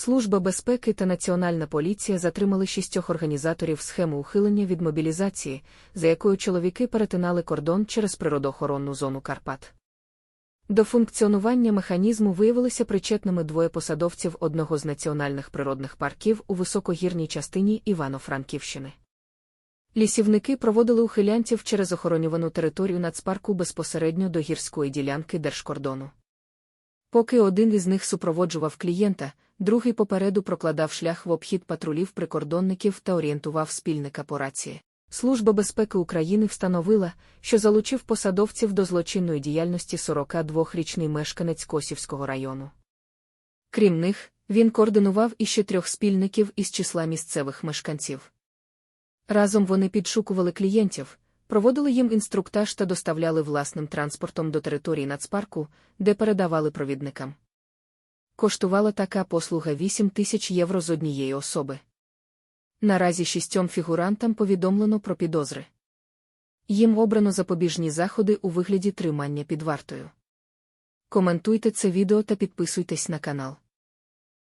Служба безпеки та Національна поліція затримали шістьох організаторів схеми ухилення від мобілізації, за якою чоловіки перетинали кордон через природоохоронну зону Карпат. До функціонування механізму виявилися причетними двоє посадовців одного з національних природних парків у високогірній частині Івано-Франківщини. Лісівники проводили ухилянців через охоронювану територію нацпарку безпосередньо до гірської ділянки держкордону. Поки один із них супроводжував клієнта, другий попереду прокладав шлях в обхід патрулів прикордонників та орієнтував спільника по рації. Служба безпеки України встановила, що залучив посадовців до злочинної діяльності 42-річний мешканець Косівського району. Крім них, він координував іще трьох спільників із числа місцевих мешканців. Разом вони підшукували клієнтів, проводили їм інструктаж та доставляли власним транспортом до території нацпарку, де передавали провідникам. Коштувала така послуга 8 тисяч євро з однієї особи. Наразі шістьом фігурантам повідомлено про підозри. Їм обрано запобіжні заходи у вигляді тримання під вартою. Коментуйте це відео та підписуйтесь на канал.